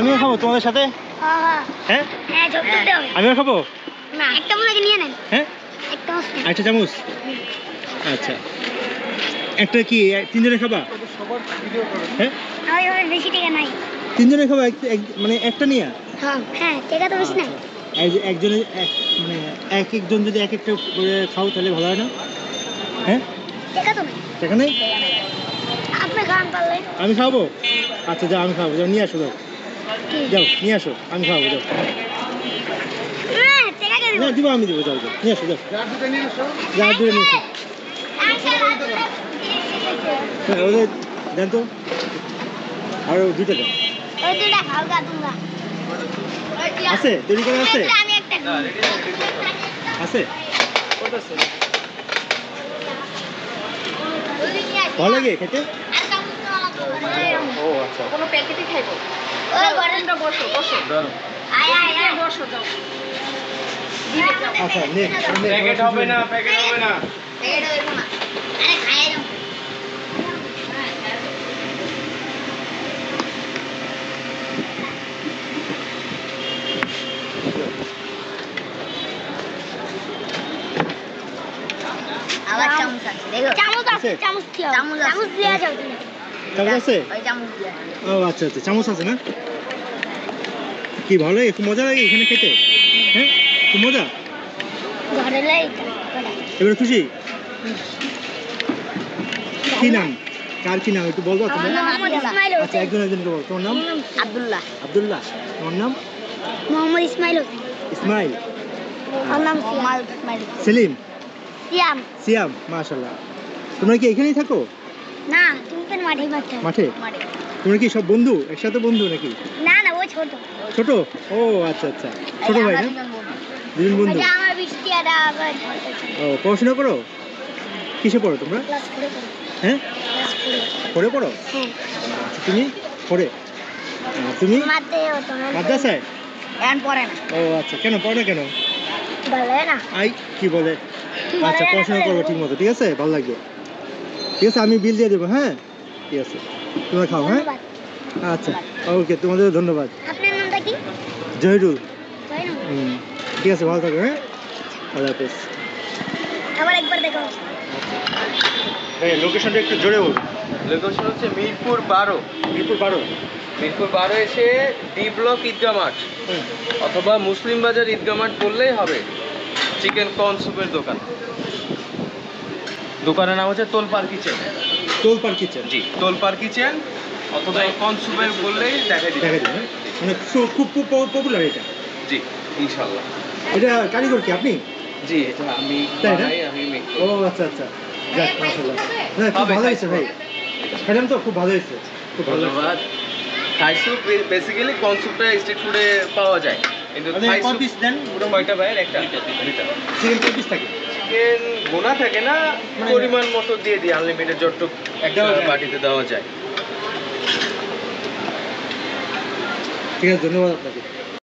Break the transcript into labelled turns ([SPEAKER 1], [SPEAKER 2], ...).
[SPEAKER 1] আমিও খাব তোমাদের সাথে?
[SPEAKER 2] হ্যাঁ হ্যাঁ?
[SPEAKER 1] হ্যাঁ আমিও খাব?
[SPEAKER 2] একটা মনে নিয়ে নেন।
[SPEAKER 1] হ্যাঁ?
[SPEAKER 2] একটা
[SPEAKER 1] চামচ। আচ্ছা। একটা কি তিনজনে খাবা? হ্যাঁ?
[SPEAKER 2] আমার বেশি টাকা নাই।
[SPEAKER 1] তিনজনে খাবা মানে একটা নিয়ে?
[SPEAKER 2] হ্যাঁ টাকা তো বেশি নাই।
[SPEAKER 1] এক- একজনে এক- মানে এক একজন যদি এক একটা করে খাও তাহলে ভালো হয় না? হ্যাঁ?
[SPEAKER 2] টাকা তো নাই।
[SPEAKER 1] টাকা নেই?
[SPEAKER 2] আপনি খান পারলে
[SPEAKER 1] আমি খাব? আচ্ছা যা আমি খাব। যাও নিয়ে আসো যাও নিয়ে আসো আমি খাব যাও। না দিব আমি দেবো যাও যাও নিয়ে আসো যাও। যা দূরে নিয়ে আসো। হ্যাঁ, ওদের দেন তো। আরও দুইটা
[SPEAKER 2] তোমরা
[SPEAKER 1] আছে তৈরি করা আছে? আছে? ভালো লাগে খেতে? ও আচ্ছা।
[SPEAKER 3] কোনো প্যাকেটই খাইবো তোমরা বসো বসো।
[SPEAKER 2] আয় আয় আয়
[SPEAKER 3] বসো যাও।
[SPEAKER 1] আচ্ছা নেক্সট
[SPEAKER 4] প্যাকেট হবে না। প্যাকেট হবে না।
[SPEAKER 2] এটা হইব না। আরে খাই দাও। আবার চামচ। আছে দেখো। চামচ আছে? চামচ দিও চামচ চামচ দিয়া যাও তুমি।
[SPEAKER 1] চামচ আছে?
[SPEAKER 2] ওই চামচ দিয়া।
[SPEAKER 1] ও আচ্ছা আচ্ছা চামচ আছে না? কি ভালো লাগে? খুব মজা লাগে এখানে খেতে? হ্যাঁ? খুব মজা?
[SPEAKER 2] ঘরে লাই
[SPEAKER 1] এবারে খুশি? কি নাম? কার কি নাম? একটু বলব তোমার? আচ্ছা একজন একজনকে বল। তোমার নাম?
[SPEAKER 2] আব্দুল্লাহ।
[SPEAKER 1] আব্দুল্লাহ। তোমার নাম?
[SPEAKER 2] মোহাম্মদ ইসমাইল হোসেন।
[SPEAKER 1] ইসমাইল।
[SPEAKER 2] আমার নাম মোহাম্মদ ইসমাইল
[SPEAKER 1] সেলিম?
[SPEAKER 2] সিয়াম।
[SPEAKER 1] সিয়াম মাশাল্লাহ তোমরা কি এখানেই থাকো?
[SPEAKER 2] না তুমি তো মাঠে? মাঠে?
[SPEAKER 1] মাঠে। তোমরা কি সব বন্ধু? একসাথে বন্ধু নাকি?
[SPEAKER 2] না না ছোট।
[SPEAKER 1] ছোট? ও আচ্ছা আচ্ছা। ছোট ভাই না? দুজন বন্ধু।
[SPEAKER 2] আমার বৃষ্টি আদা আবার
[SPEAKER 1] ও পড়াশোনা করো? কিসে পড়ো তোমরা? হ্যাঁ? পড়ে পড়ো?
[SPEAKER 2] হ্যাঁ।
[SPEAKER 1] আচ্ছা, তুমি? পড়ে তুমি? মাদ্রাসায়
[SPEAKER 2] না।
[SPEAKER 1] ও আচ্ছা কেন? পড়ো না কেন?
[SPEAKER 2] বলে না।
[SPEAKER 1] আই কি বলে? আচ্ছা পড়াশোনা করব ঠিক মতো ঠিক আছে? ভালো লাগবে। ঠিক আছে আমি বিল দিয়ে দেবো হ্যাঁ? ঠিক আছে। তোমরা খাও হ্যাঁ? আচ্ছা। ওকে তোমাদের ধন্যবাদ।
[SPEAKER 2] আপনার নামটা কি?
[SPEAKER 1] জহিরুল হুম ঠিক আছে ভালো থাকো হ্যাঁ? আল্লাহ হাফেজ।
[SPEAKER 2] আবার একবার দেখো
[SPEAKER 1] এই লোকেশনটা একটু জোরে বল
[SPEAKER 4] লোকেশন হচ্ছে মিরপুর বারো।
[SPEAKER 1] মিরপুর বারো?
[SPEAKER 4] মিরপুর বারো এসে ডি ব্লক ঈদগা মাঠ। অথবা মুসলিম বাজার ঈদগা মাঠ বললেই হবে। চিকেন কর্ন স্যুপের দোকান। দোকানের নাম হচ্ছে তোলপার কিচেন।
[SPEAKER 1] তোলপার কিচেন।
[SPEAKER 4] জি তোলপার কিচেন। অথবা কর্ন স্যুপের বললেই দেখা দিবে।
[SPEAKER 1] দেখা যাবে মানে খুব- পপুলার এটা।
[SPEAKER 4] জি ইনশাল্লাহ
[SPEAKER 1] এটা কারিগর কি আপনি?
[SPEAKER 4] জি এটা আমি
[SPEAKER 1] তাই না?
[SPEAKER 4] আমি
[SPEAKER 1] ও আচ্ছা আচ্ছা। যাক মাশাআল্লাহ। না খুব ভালো হয়েছে ভাই। খেলাম তো খুব ভালো হয়েছে। খুব ভালো
[SPEAKER 4] ধন্যবাদ। থাই স্যুপ বেসিক্যালি কর্ন স্যুপটা স্ট্রিট ফুডে পাওয়া যায়। কিন্তু থাই স্যুপ
[SPEAKER 1] পিস দেন?
[SPEAKER 4] কয়টা ভাইয়ের একটা। দুইটা
[SPEAKER 1] চিকেন পিস থাকে?
[SPEAKER 4] চিকেন গোনা থাকে না
[SPEAKER 1] মানে-
[SPEAKER 4] পরিমাণ মতো দিয়ে দিই আনলিমিটেড যতটুক একটা বাটিতে দেওয়া যায়।
[SPEAKER 1] ঠিক আছে ধন্যবাদ আপনাকে।